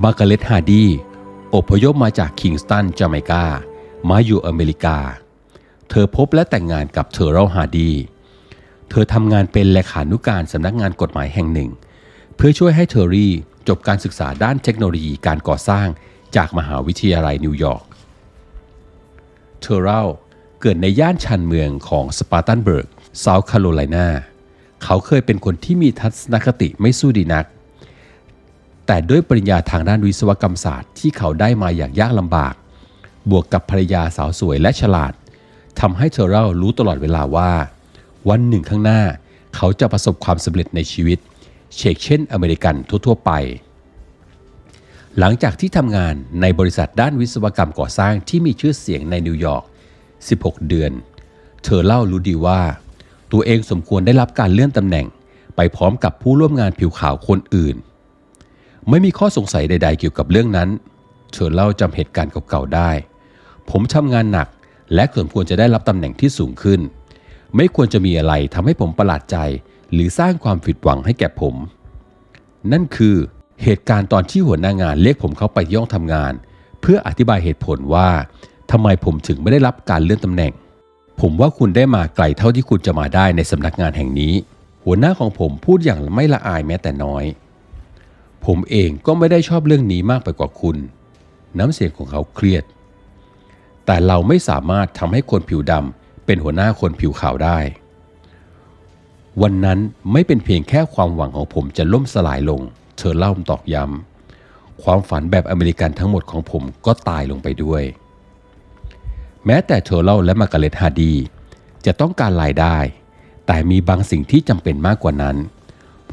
มาร์กาเร็ตฮาร์ดีอพยพมาจากคิงสตันจาเมกา มาอยู่อเมริกา เธอพบและแต่งงานกับเทอร์เรลฮาร์ดี เธอทำงานเป็นเลขานุการสำนักงานกฎหมายแห่งหนึ่ง เพื่อช่วยให้เทอรี่จบการศึกษาด้านเทคโนโลยีการก่อสร้างจากมหาวิทยาลัยนิวยอร์ก เทอร์เรลเกิดในย่านชานเมืองของสปาร์ตันเบิร์กเซาท์แคโรไลนา เขาเคยเป็นคนที่มีทัศนคติไม่สู้ดีนัก แต่ด้วยปริญญาทางด้านวิศวกรรมศาสตร์ที่เขาได้มาอย่างยากลำบาก บวกกับภรรยาสาวสวยและฉลาดทำให้เทอร์เรลรู้ตลอดเวลาว่า วันหนึ่งข้างหน้าเขาจะประสบความสำเร็จในชีวิตเชกเช่นอเมริกันทั่วๆไป หลังจากที่ทำงานในบริษัทด้านวิศวกรรมก่อสร้างที่มีชื่อเสียงในนิวยอร์ก 16 เดือน เธอเล่ารู้ดีว่า ตัวเองสมควรได้รับการเลื่อนตำแหน่ง ไปพร้อมกับผู้ร่วมงานผิวขาวคนอื่น ไม่มีข้อสงสัยใด ๆ เกี่ยวกับเรื่องนั้น เธอเล่าจำเหตุการณ์เก่าๆได้ ผมทำงานหนัก และสมควรจะได้รับตำแหน่งที่สูงขึ้น ไม่ควรจะมีอะไรทำให้ผมประหลาดใจ หรือสร้างความผิดหวังให้แก่ผม นั่นคือเหตุการณ์ตอนที่หัวหน้างานเรียกผมเข้าไปที่องทำงาน เพื่ออธิบายเหตุผลว่าทำไมผมถึงไม่ได้รับการเลื่อนตำแหน่ง ผมว่าคุณได้มาไกลเท่าที่คุณจะมาได้ในสำนักงานแห่งนี้ หัวหน้าของผมพูดอย่างไม่ละอายแม้แต่น้อย ผมเองก็ไม่ได้ชอบเรื่องนี้มากไปกว่าคุณ น้ำเสียงของเขาเครียด แต่เราไม่สามารถทำให้คนผิวดำเป็นหัวหน้าคนผิวขาวได้ วันนั้นไม่เป็นเพียงแค่ความหวังของผมจะล่มสลายลง เธอเล่าตอกย้ำ ความฝันแบบอเมริกันทั้งหมดของผมก็ตายลงไปด้วย แม้แต่เทอร์เรลและมาร์กาเร็ตฮาร์ดี จะต้องการรายได้ แต่มีบางสิ่งที่จำเป็นมากกว่านั้น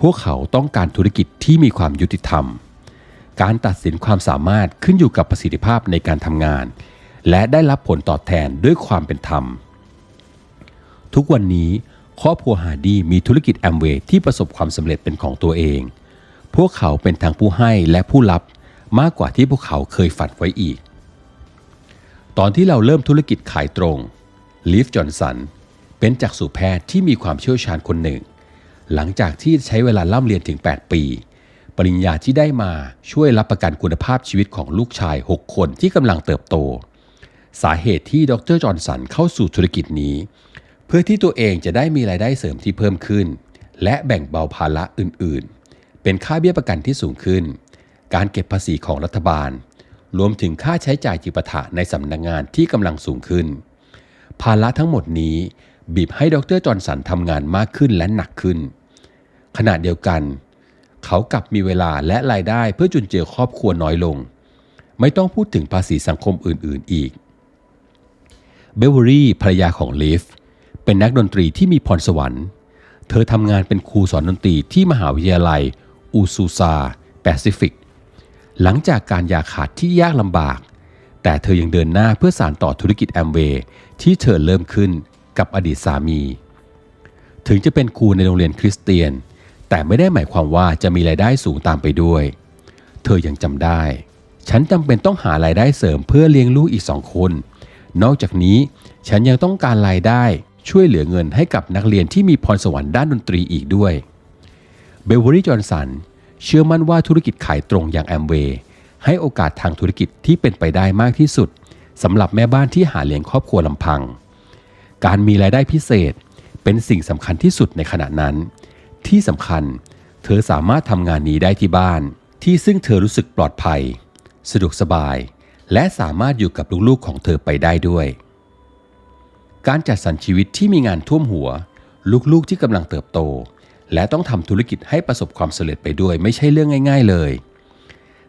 พวกเขาต้องการธุรกิจที่มีความยุติธรรม การตัดสินความสามารถขึ้นอยู่กับประสิทธิภาพในการทำงาน และได้รับผลตอบแทนด้วยความเป็นธรรม ทุกวันนี้ครอบครัวฮาร์ดีมีธุรกิจแอมเวย์ที่ประสบความสำเร็จเป็นของตัวเอง พวกเขาเป็นทั้งผู้ให้และผู้รับมากกว่าที่พวกเขาเคยฝันไว้อีก ตอนที่เราเริ่มธุรกิจขายตรง ลีฟจอห์นสันเป็นจักษุแพทย์ที่มีความเชี่ยวชาญคนหนึ่ง หลังจากที่ใช้เวลาล่ำเรียนถึง 8 ปี ปริญญาที่ได้มาช่วยรับประกันคุณภาพชีวิตของลูกชาย 6 คนที่กำลังเติบโต สาเหตุที่ดรจอห์นสันเข้าสู่ธุรกิจนี้ เพื่อที่ตัวเองจะได้มีรายได้เสริมที่เพิ่มขึ้น และแบ่งเบาภาระอื่นๆ เป็นค่าเบี้ยประกันที่สูงขึ้น การเก็บภาษีของรัฐบาล รวมถึงค่าใช้จ่ายจิปาถะในสำนักงงานที่กำลังสูงขึ้น ภาระทั้งหมดนี้บีบให้ดรจอห์นสันทำงานมากขึ้นและหนักขึ้น ขณะเดียวกัน เขากลับมีเวลาและรายได้เพื่อจุนเจือครอบครัวน้อยลง ไม่ต้องพูดถึงภาษีสังคมอื่น ๆ อีก เบเวอรี่ภรรยาของลีฟเป็นนักดนตรีที่มีพรสวรรค์ เธอทำงานเป็นครูสอนดนตรีที่มหาวิทยาลัย อูซูซาแปซิฟิก หลังจากการอย่าขาดที่ยากลำบาก แต่เธอยังเดินหน้าเพื่อสานต่อธุรกิจแอมเวย์ที่เธอเริ่มขึ้นกับอดีตสามี ถึงจะเป็นครูในโรงเรียนคริสเตียน แต่ไม่ได้หมายความว่าจะมีรายได้สูงตามไปด้วย เธอยังจำได้ ฉันจำเป็นต้องหารายได้เสริมเพื่อเลี้ยงลูกอีกสองคน นอกจากนี้ฉันยังต้องการรายได้ช่วยเหลือเงินให้กับนักเรียนที่มีพรสวรรค์ด้านดนตรีอีกด้วยเบลวอรี่จอห์นสันเชื่อมั่นว่าธุรกิจขายตรงอย่างแอมเวย์ให้โอกาสทางธุรกิจที่เป็นไปได้มากที่สุดสำหรับแม่บ้านที่หาเลี้ยงครอบครัวลำพัง การมีรายได้พิเศษเป็นสิ่งสำคัญที่สุดในขณะนั้น ที่สำคัญ เธอสามารถทำงานนี้ได้ที่บ้าน ที่ซึ่งเธอรู้สึกปลอดภัย สะดวกสบาย และสามารถอยู่กับลูกๆของเธอไปได้ด้วย การจัดสรรชีวิตที่มีงานท่วมหัว ลูกๆที่กำลังเติบโต และต้องทำธุรกิจให้ประสบความสำเร็จไปด้วยไม่ใช่เรื่องง่าย ๆเลย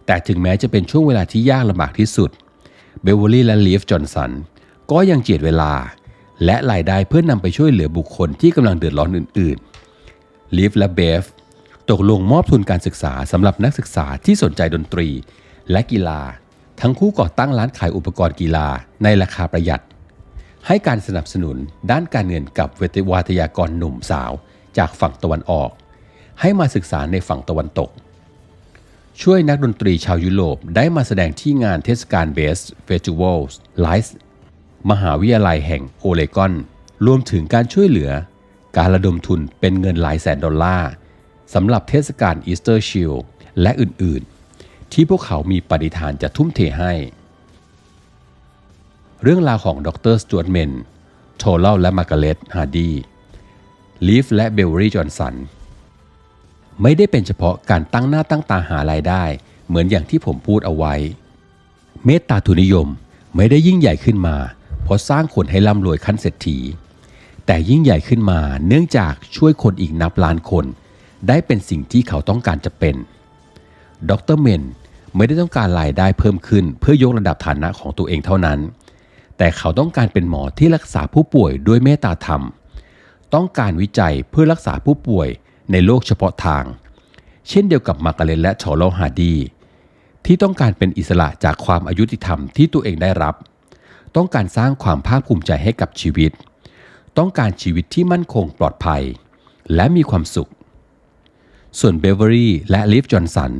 แต่ถึงแม้จะเป็นช่วงเวลาที่ยากลำบากที่สุดเบลวอรี่และลีฟจอห์นสันก็ยังเจียดเวลา และรายได้เพื่อนนำไปช่วยเหลือบุคคลที่กำลังเดือดร้อนอื่นๆ ลีฟและเบฟตกลงมอบทุนการศึกษาสำหรับนักศึกษาที่สนใจดนตรี และกีฬา ทั้งคู่ก่อตั้งร้านขายอุปกรณ์กีฬาในราคาประหยัด ให้การสนับสนุนด้านการเงินกับเวทวาทยากรหนุ่มสาวจากฝั่งตะวันออก ให้มาศึกษาในฝั่งตะวันตก ช่วยนักดนตรีชาวยุโรปได้มาแสดงที่งานเทศกาลเบสเฟสติวัลไลฟ์มหาวิทยาลัยแห่งโอเลกอนรวมถึงการช่วยเหลือ การระดมทุนเป็นเงินหลายแสนดอลลาร์สำหรับเทศกาลอีสเตอร์ชิลและอื่นๆ ที่พวกเขามีปฏิฐานจะทุ่มเทให้ เรื่องราวของดรสจวตเมน โทเลลและมาร์กาเร็ตฮาร์ดีลีฟและเบลลี่จอห์นสันไม่ได้เป็นเฉพาะการตั้งหน้าตั้งตาหารายได้ เหมือนอย่างที่ผมพูดเอาไว้ เมตตาทุนนิยมไม่ได้ยิ่งใหญ่ขึ้นมา เพราะสร้างคนให้ร่ำรวยขั้นเศรษฐี แต่ยิ่งใหญ่ขึ้นมาเนื่องจากช่วยคนอีกนับล้านคน ได้เป็นสิ่งที่เขาต้องการจะเป็น ดรเมนไม่ได้ต้องการรายได้เพิ่มขึ้น เพื่อยกระดับฐานะของตัวเองเท่านั้น แต่เขาต้องการเป็นหมอที่รักษาผู้ป่วยด้วยเมตตาธรรม ต้องการวิจัยเพื่อรักษาผู้ป่วยในโลกเฉพาะทาง เช่นเดียวกับมาร์กาเร็ตและชอลฮาร์ดี ที่ต้องการเป็นอิสระจากความอายุติธรรมที่ตัวเองได้รับ ต้องการสร้างความภาคภูมิใจให้กับชีวิต ต้องการชีวิตที่มั่นคงปลอดภัย และมีความสุข ส่วนเบเวอรี่และลิฟจอห์นสัน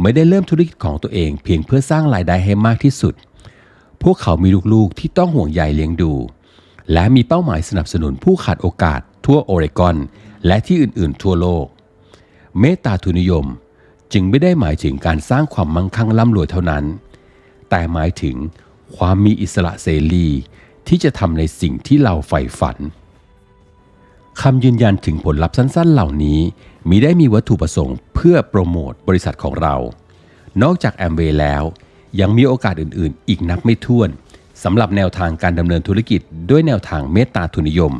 ไม่ได้เริ่มธุรกิจของตัวเองเพียงเพื่อสร้างรายได้ให้มากที่สุด พวกเขามีลูกๆที่ต้องห่วงใยเลี้ยงดู และมีเป้าหมายสนับสนุนผู้ขาดโอกาส ทั่วโอเรกอน และที่อื่นๆ ทั่วโลก เมตตาทุนนิยมจึงไม่ได้หมายถึงการสร้างความมั่งคั่งร่ำรวยเท่านั้น แต่หมายถึงความมีอิสระเสรี ที่จะทำในสิ่งที่เราใฝ่ฝันคำยืนยันถึงผลลัพธ์สั้น ๆ เหล่านี้มิได้มีวัตถุประสงค์เพื่อโปรโมทบริษัทของเรา นอกจากแอมเวย์แล้ว ยังมีโอกาสอื่น ๆ อีกนับไม่ถ้วนสำหรับแนวทางการดำเนินธุรกิจด้วยแนวทางเมตตาทุนนิยม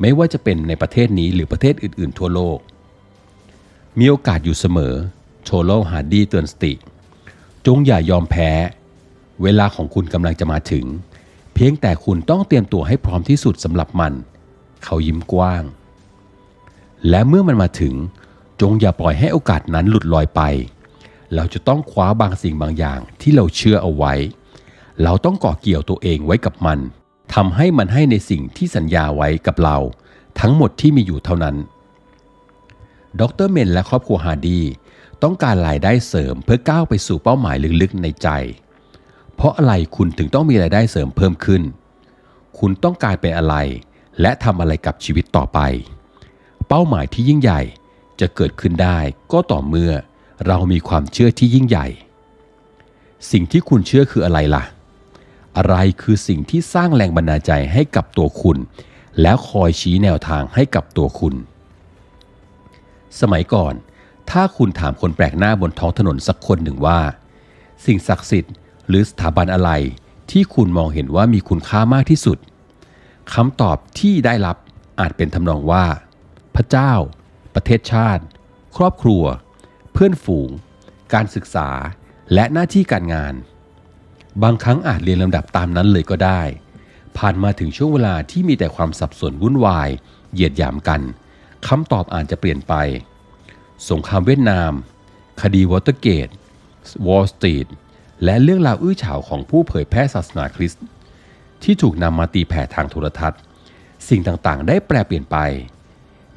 ไม่ว่าจะเป็นในประเทศนี้หรือประเทศอื่น ๆ ทั่วโลก มีโอกาสอยู่เสมอโชโลฮาร์ดีเตือนสติ จงอย่ายอมแพ้ เวลาของคุณกำลังจะมาถึง เพียงแต่คุณต้องเตรียมตัวให้พร้อมที่สุดสำหรับมัน เขายิ้มกว้าง และเมื่อมันมาถึง จงอย่าปล่อยให้โอกาสนั้นหลุดลอยไป เราจะต้องคว้าบางสิ่งบางอย่างที่เราเชื่อเอาไว้ เราต้องเกาะเกี่ยวตัวเองไว้กับมันทำให้มันให้ในสิ่งที่สัญญาไว้กับเรา ทั้งหมดที่มีอยู่เท่านั้น ดรเมนและครอบครัวฮาร์ดีต้องการรายได้เสริมเพื่อก้าวไปสู่เป้าหมายลึกๆในใจ เพราะอะไรคุณถึงต้องมีรายได้เสริมเพิ่มขึ้น คุณต้องการเป็นอะไร และทำอะไรกับชีวิตต่อไป เป้าหมายที่ยิ่งใหญ่จะเกิดขึ้นได้ก็ต่อเมื่อเรามีความเชื่อที่ยิ่งใหญ่ สิ่งที่คุณเชื่อคืออะไรล่ะ อะไรคือสิ่งที่สร้างแรงบันดาลใจให้กับตัวคุณ แล้วคอยชี้แนวทางให้กับตัวคุณ สมัยก่อน ถ้าคุณถามคนแปลกหน้าบนท้องถนนสักคนหนึ่งว่า สิ่งศักดิ์สิทธิ์ หรือสถาบันอะไรที่คุณมองเห็นว่ามีคุณค่ามากที่สุดคำตอบที่ได้รับอาจเป็นทำนองว่า พระเจ้า ประเทศชาติ ครอบครัว เพื่อนฝูง การศึกษา และหน้าที่การงาน บางครั้งอาจเรียนลำดับตามนั้นเลยก็ได้ ผ่านมาถึงช่วงเวลาที่มีแต่ความสับสนวุ่นวาย เหยียดหยามกันคำตอบอาจจะเปลี่ยนไป สงครามเวียดนาม คดีวอเตอร์เกตวอลสตรีท และเรื่องราวอื้อฉาวของผู้เผยแพร่ศาสนาคริสต์ที่ถูกนำมาตีแผ่ทางโทรทัศน์ สิ่งต่างๆ ได้แปลเปลี่ยนไป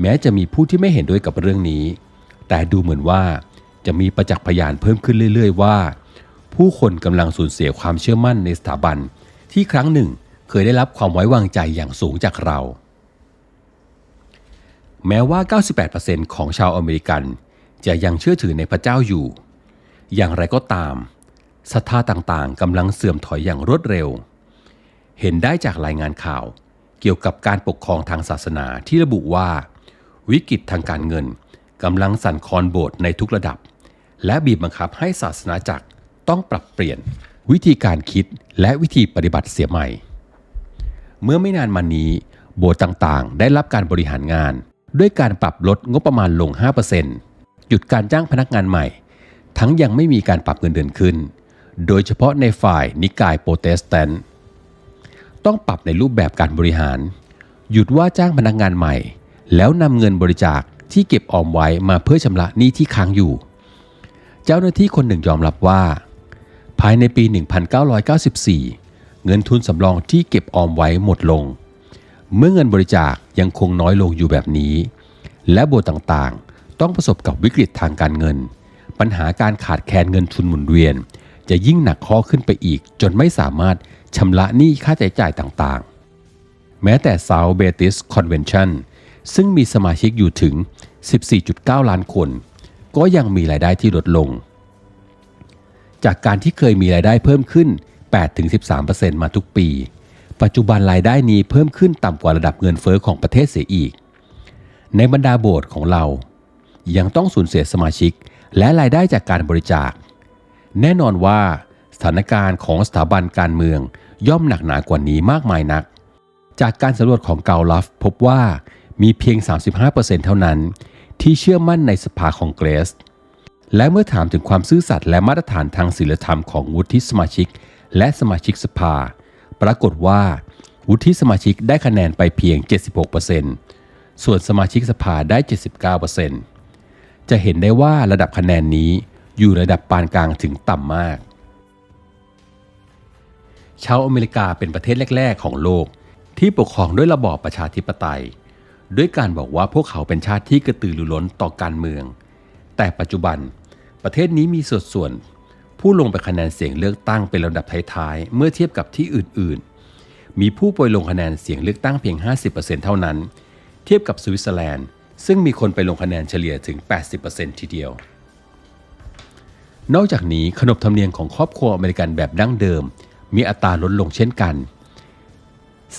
แม้จะมีผู้ที่ไม่เห็นด้วยกับเรื่องนี้ แต่ดูเหมือนว่าจะมีประจักษ์พยานเพิ่มขึ้นเรื่อย ๆ ว่า ผู้คนกำลังสูญเสียความเชื่อมั่นในสถาบัน ที่ครั้งหนึ่งเคยได้รับความไว้วางใจอย่างสูงจากเรา แม้ว่า 98%ของชาวอเมริกัน จะยังเชื่อถือในพระเจ้าอยู่ อย่างไรก็ตาม ศรัทธาต่างๆกำลังเสื่อมถอยอย่างรวดเร็ว เห็นได้จากรายงานข่าว เกี่ยวกับการปกครองทางศาสนาที่ระบุว่า วิกฤตทางการเงินกำลังสั่นคลอนโบสถ์ในทุกระดับ และบีบบังคับให้ศาสนาจักรต้องปรับเปลี่ยน วิธีการคิดและวิธีปฏิบัติเสียใหม่ เมื่อไม่นานมานี้ โบสถ์ต่างๆ ได้รับการบริหารงาน ด้วยการปรับลดงบประมาณลง 5%หยุดการจ้างพนักงานใหม่ ทั้งยังไม่มีการปรับเงินเดือนขึ้น โดยเฉพาะในฝ่ายนิกายโปรเตสแตนต์ต้องปรับในรูปแบบการบริหาร หยุดว่าจ้างพนักงานใหม่ แล้วนำเงินบริจาคที่เก็บออมไว้มาเพื่อชำระหนี้ที่ค้างอยู่ เจ้าหน้าที่คนหนึ่งยอมรับว่า ภายในปี 1994 เงินทุนสำรองที่เก็บออมไว้หมดลง เมื่อเงินบริจาคยังคงน้อยลงอยู่แบบนี้ และโบต่างๆ ต้องประสบกับวิกฤตทางการเงิน ปัญหาการขาดแคลนเงินทุนหมุนเวียน จะยิ่งหนักข้อขึ้นไปอีก จนไม่สามารถชำระหนี้ค่าใช้จ่ายต่างๆ แม้แต่ South Betis Convention ซึ่งมีสมาชิกอยู่ถึง 14.9 ล้านคน ก็ยังมีรายได้ที่ลดลง จากการที่เคยมีรายได้เพิ่มขึ้น 8-13%มาทุกปี ปัจจุบันรายได้นี้เพิ่มขึ้นต่ำกว่าระดับเงินเฟอ้อของประเทศเสียอีก ในบรรดาโบสถ์ของเรา ยังต้องสูญเสียสมาชิก และรายได้จากการบริจาค แน่นอนว่าสถานการณ์ของสถาบันการเมืองย่อมหนักหนากว่านี้มากมายนัก จากการสำรวจของเกาลัฟพบว่ามีเพียง 35%เท่านั้น ที่เชื่อมั่นในสภาคองเกรส และเมื่อถามถึงความซื่อสัตย์และมาตรฐานทางศีลธรรมของวุฒิสมาชิก และสมาชิกสภา ปรากฏว่า วุฒิสมาชิกได้คะแนนไปเพียง 76%ส่วนสมาชิกสภาได้ 79%จะเห็นได้ว่าระดับคะแนนนี้ อยู่ระดับปานกลางถึงต่ำมาก ชาวอเมริกาเป็นประเทศแรก ๆ ของโลก ที่ปกครองด้วยระบอบประชาธิปไตย ด้วยการบอกว่าพวกเขาเป็นชาติที่กระตือรือร้นต่อการเมือง แต่ปัจจุบันประเทศนี้มีสัดส่วน ผู้ลงไปคะแนนเสียงเลือกตั้งเป็นลำดับท้ายๆเมื่อเทียบกับที่อื่นๆ มีผู้ไปลงคะแนนเสียงเลือกตั้งเพียง 50%เท่านั้น เทียบกับสวิตเซอร์แลนด์ซึ่งมีคนไปลงคะแนนเฉลี่ยถึง 80%ทีเดียว นอกจากนี้ขนบธรรมเนียมของครอบครัวอเมริกันแบบดั้งเดิม มีอัตราลดลงเช่นกัน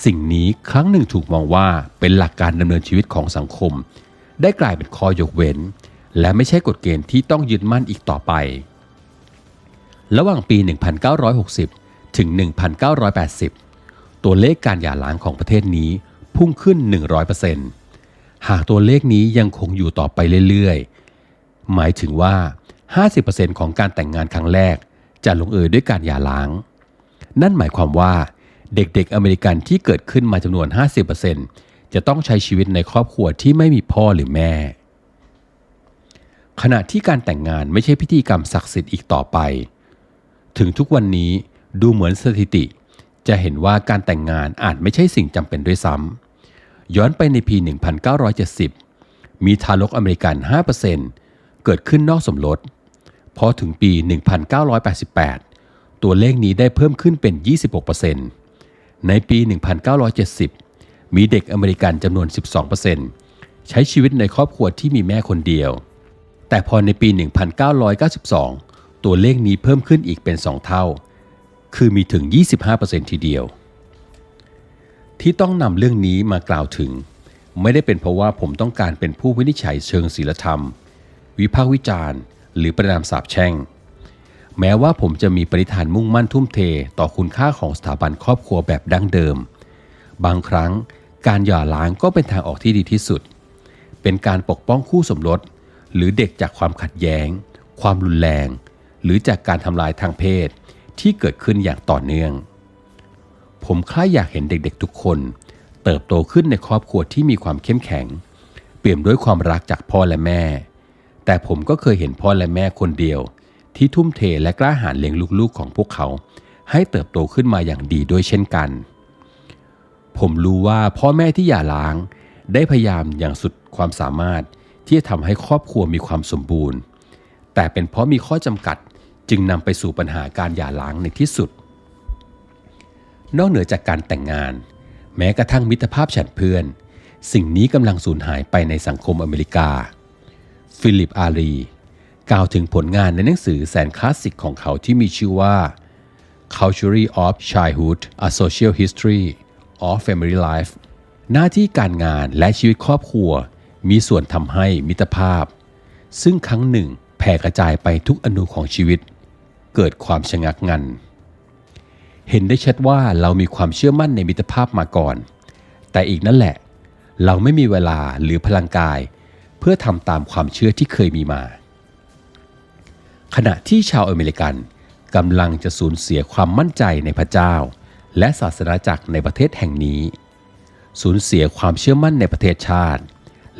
สิ่งนี้ครั้งหนึ่งถูกมองว่าเป็นหลักการดำเนินชีวิตของสังคม ได้กลายเป็นข้อยกเว้น และไม่ใช่กฎเกณฑ์ที่ต้องยึดมั่นอีกต่อไป ระหว่างปี 1960 ถึง 1980 ตัวเลขการหย่าร้างของประเทศนี้พุ่งขึ้น 100%หากตัวเลขนี้ยังคงอยู่ต่อไปเรื่อยๆ หมายถึงว่า 50%ของการแต่งงานครั้งแรก จะลงเอยด้วยการหย่าร้าง นั่นหมายความว่าเด็กๆอเมริกันที่เกิดขึ้นมาจำนวน 50%จะต้องใช้ชีวิตในครอบครัวที่ไม่มีพ่อหรือแม่ ขณะที่การแต่งงานไม่ใช่พิธีกรรมศักดิ์สิทธิ์อีกต่อไป ถึงทุกวันนี้ดูเหมือนสถิติ จะเห็นว่าการแต่งงานอาจไม่ใช่สิ่งจำเป็นด้วยซ้ำย้อนไปในปี 1970 มีทารกอเมริกัน 5%เกิดขึ้นนอกสมรส พอถึงปี 1988 ตัวเลขนี้ได้เพิ่มขึ้นเป็น 26%ในปี 1970 มีเด็กอเมริกันจำนวน 12%ใช้ชีวิตในครอบครัวที่มีแม่คนเดียว แต่พอในปี 1992 ตัวเลขนี้เพิ่มขึ้นอีกเป็น 2 เท่า คือมีถึง 25%ทีเดียว ที่ต้องนำเรื่องนี้มากล่าวถึง ไม่ได้เป็นเพราะว่าผมต้องการเป็นผู้วินิจฉัยเชิงศีลธรรม วิพากษ์วิจารณ์ หรือประนามสาปแช่ง แม้ว่าผมจะมีปณิธานมุ่งมั่นทุ่มเทต่อคุณค่าของสถาบันครอบครัวแบบดั้งเดิม บางครั้งการหย่าร้างก็เป็นทางออกที่ดีที่สุด เป็นการปกป้องคู่สมรส หรือเด็กจากความขัดแย้ง ความรุนแรง หรือจากการทำลายทางเพศที่เกิดขึ้นอย่างต่อเนื่อง ผมคล้ายอยากเห็นเด็กๆทุกคน เติบโตขึ้นในครอบครัวที่มีความเข้มแข็ง เปี่ยมด้วยความรักจากพ่อและแม่ แต่ผมก็เคยเห็นพ่อและแม่คนเดียว ที่ทุ่มเทและกล้าหาญเลี้ยงลูกๆของพวกเขา ให้เติบโตขึ้นมาอย่างดีด้วยเช่นกัน ผมรู้ว่าพ่อแม่ที่หย่าร้าง ได้พยายามอย่างสุดความสามารถที่จะทำให้ครอบครัวมีความสมบูรณ์ แต่เป็นเพราะมีข้อจำกัดจึงนำไปสู่ปัญหาการหย่าร้างในที่สุด นอกเหนือจากการแต่งงาน แม้กระทั่งมิตรภาพฉันเพื่อน สิ่งนี้กำลังสูญหายไปในสังคมอเมริกา ฟิลิปอารี กล่าวถึงผลงานในหนังสือแสนคลาสสิกของเขาที่มีชื่อว่า Culture of Childhood A Social History of Family Life หน้าที่การงานและชีวิตครอบครัว มีส่วนทำให้มิตรภาพ ซึ่งครั้งหนึ่งแผ่กระจายไปทุกอนูของชีวิต เกิดความชะงักงัน เห็นได้ชัดว่าเรามีความเชื่อมั่นในมิตรภาพมาก่อน แต่อีกนั่นแหละ เราไม่มีเวลาหรือพลังกาย เพื่อทำตามความเชื่อที่เคยมีมา ขณะที่ชาวอเมริกันกำลังจะสูญเสียความมั่นใจในพระเจ้า และศาสนาจักรในประเทศแห่งนี้ สูญเสียความเชื่อมั่นในประเทศชาติ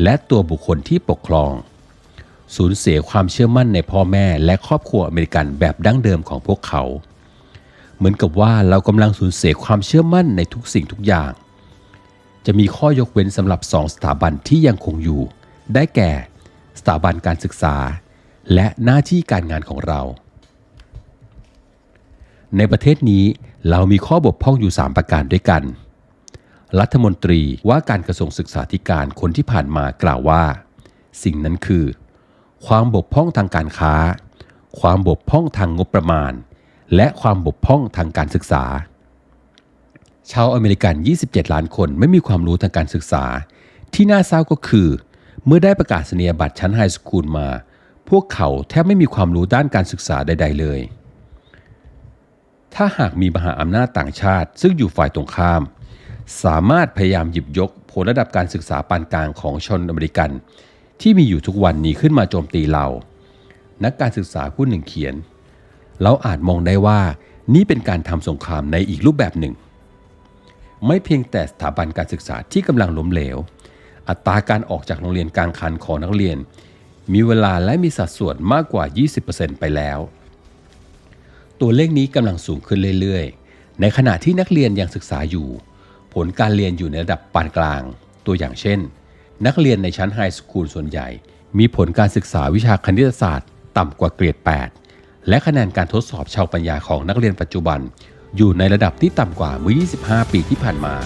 และตัวบุคคลที่ปกครอง สูญเสียความเชื่อมั่นในพ่อแม่และครอบครัวอเมริกันแบบดั้งเดิมของพวกเขา เหมือนกับว่าเรากำลังสูญเสียความเชื่อมั่นในทุกสิ่งทุกอย่าง จะมีข้อยกเว้นสำหรับสองสถาบันที่ยังคงอยู่ ได้แก่ สถาบันการศึกษา และหน้าที่การงานของเรา ในประเทศนี้เรามีข้อบกพร่องอยู่ 3 ประการด้วยกัน รัฐมนตรีว่าการกระทรวงศึกษาธิการคนที่ผ่านมากล่าวว่า สิ่งนั้นคือ ความบกพร่องทางการค้า ความบกพร่องทางงบประมาณ และความบกพร่องทางการศึกษา ชาวอเมริกัน 27 ล้านคนไม่มีความรู้ทางการศึกษา ที่น่าเศร้าก็คือ เมื่อได้ประกาศนียบัตรชั้นไฮสคูลมา พวกเขาแทบไม่มีความรู้ด้านการศึกษาใด ๆ เลย ถ้าหากมีมหาอำนาจต่างชาติ ซึ่งอยู่ฝ่ายตรงข้าม สามารถพยายามหยิบยกผลระดับการศึกษาปานกลางของชนอเมริกัน ที่มีอยู่ทุกวันนี้ขึ้นมาโจมตีเรา นักการศึกษาผู้หนึ่งเขียน เราอาจมองได้ว่านี่เป็นการทำสงครามในอีกรูปแบบหนึ่ง ไม่เพียงแต่สถาบันการศึกษาที่กำลังล้มเหลว อัตราการออกจากโรงเรียนกลางคันของนักเรียน มีเวลาและมีสัดส่วนมากกว่า 20%ไปแล้ว ตัวเลขนี้กำลังสูงขึ้นเรื่อยๆ ในขณะที่นักเรียนยังศึกษาอยู่ ผลการเรียนอยู่ในระดับปานกลาง ตัวอย่างเช่น นักเรียนในชั้นไฮสคูลส่วนใหญ่ มีผลการศึกษาวิชาคณิตศาสตร์ ต่ำกว่าเกรด 8 และคะแนนการทดสอบชาวปัญญาของนักเรียนปัจจุบัน อยู่ในระดับที่ต่ำกว่าเมื่อ 25 ปีที่ผ่านมา